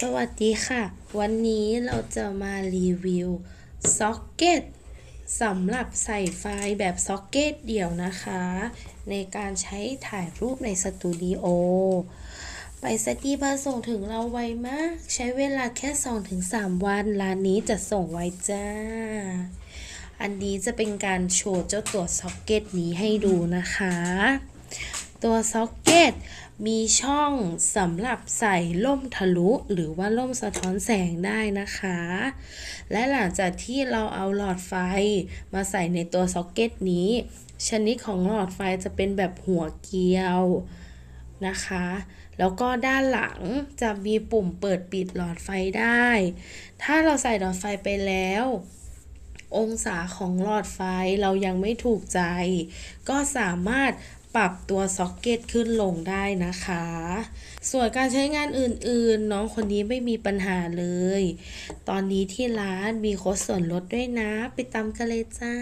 สวัสดีค่ะ วันนี้เราจะมารีวิวซ็อกเก็ตสำหรับใส่ไฟล์แบบซ็อกเก็ตเดี่ยวนะคะ ในการใช้ถ่ายรูปในสตูดิโอไปสตีมาส่งถึงเราไวมาก ใช้เวลาแค่ 2-3 วัน ร้านนี้จะส่งไวจ้า อันนี้จะเป็นการโชว์เจ้าตัวซ็อกเก็ตนี้ให้ดูนะคะ ตัวซ็อกเก็ตมีช่องสำหรับใส่ล่มทะลุหรือว่าล่มสะท้อนแสงได้นะคะ และหลังจากที่เราเอาหลอดไฟมาใส่ในตัวซ็อกเก็ตนี้ ชนิดของหลอดไฟจะเป็นแบบหัวเกลียวนะคะ แล้วก็ด้านหลังจะมีปุ่มเปิดปิดหลอดไฟได้ ถ้าเราใส่หลอดไฟไปแล้ว องศาของหลอดไฟเรายังไม่ถูกใจ ก็สามารถ ปรับตัวซ็อกเก็ตขึ้นลงได้นะคะ ส่วนการใช้งานอื่นๆ น้องคนนี้ไม่มีปัญหาเลย ตอนนี้ที่ร้านมีโค้ดส่วนลดด้วยนะ ไปตามกันเลยจ้า